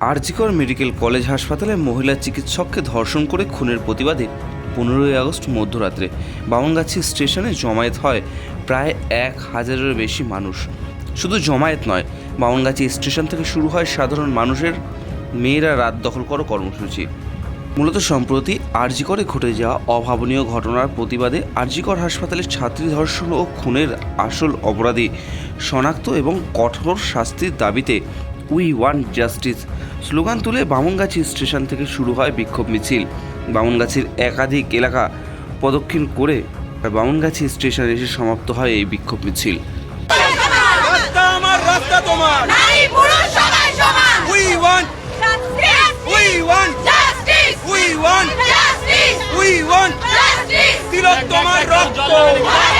RG Kar medical college হাসপাতালে মহিলা চিকিৎসককে ধর্ষণ করে খুনের প্রতিবাদে পনেরোই আগস্ট মধ্যরাত্রে বামনগাছি স্টেশনে জমায়েত হয় প্রায় এক হাজারের বেশি মানুষ। শুধু জমায়েত নয়, বামনগাছি স্টেশন থেকে শুরু হয় সাধারণ মানুষের, মেয়েরা রাত দখল করো কর্মসূচি। মূলত সম্প্রতি আরজিকরে ঘটে যাওয়া অভাবনীয় ঘটনার প্রতিবাদে আরজিকর হাসপাতালের ছাত্রী ধর্ষণ ও খুনের আসল অপরাধী শনাক্ত এবং কঠোর শাস্তির দাবিতে উই ওয়ান্ট জাস্টিস স্লোগান তুলে বামনগাছি স্টেশন থেকে শুরু হয় বিক্ষোভ মিছিল। বামনগাছির একাধিক এলাকা প্রদক্ষিণ করে বামনগাছি স্টেশনে এসে সমাপ্ত হয় এই বিক্ষোভ মিছিল। তোমার। রক্ত।